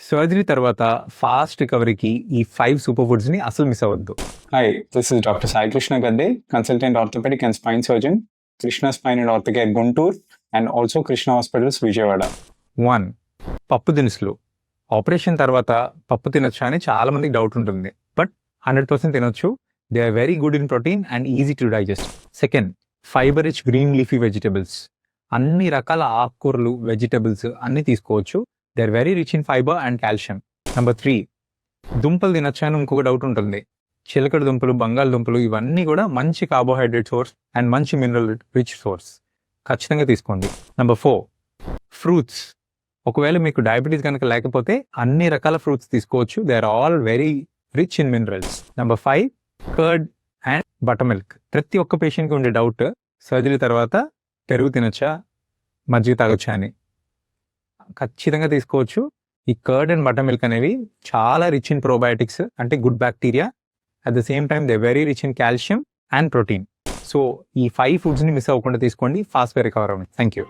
Surgery తర్వాత fast రికవరీకి ఈ five super ఫుడ్స్ని అసలు మిస్ అవ్వద్దు. Hi, this is Dr. Sai Krishna Gadde, consultant orthopedic and spine surgeon, Krishna Spine and Orthocare Guntur, and also Krishna Hospitals Vijayawada. One పప్పు దినుసులు. Operation తర్వాత పప్పు తినొచ్చా అని చాలా మందికి డౌట్ ఉంటుంది. బట్ హండ్రెడ్ పర్సెంట్ తినొచ్చు. They are very good in protein and easy to digest second fibre rich green leafy vegetables అన్ని రకాల ఆకుకూరలు వెజిటబుల్స్ అన్ని తీసుకోవచ్చు. They are very rich in fibre and calcium number three దుంపలు తినొచ్చా అని ఇంకొక డౌట్ ఉంటుంది. చిలకడ దుంపలు బంగాళదుంపలు ఇవన్నీ కూడా మంచి కార్బోహైడ్రేట్ సోర్స్ అండ్ మంచి మినరల్ రిచ్ సోర్స్ ఖచ్చితంగా తీసుకోండి. నెంబర్ ఫోర్ ఫ్రూట్స్ ఒకవేళ మీకు డయాబెటీస్ కనుక లేకపోతే అన్ని రకాల ఫ్రూట్స్ తీసుకోవచ్చు. They are all very rich in minerals number five curd and buttermilk ప్రతి ఒక్క పేషెంట్కి ఉండే డౌట్ సర్జరీ తర్వాత పెరుగు తినొచ్చా? మజ్జిగ తాగొచ్చా అని. ఖచ్చితంగా తీసుకోవచ్చు. ఈ కర్డ్ అండ్ బటర్ మిల్క్ అనేవి చాలా రిచ్ ఇన్ ప్రోబయాటిక్స్ అంటే good bacteria at the same time they very rich in calcium and protein so ఈ ఫైవ్ ఫుడ్స్ని మిస్ అవ్వకుండా తీసుకోండి. ఫాస్ట్గా రికవర్ అవ్వండి. Thank you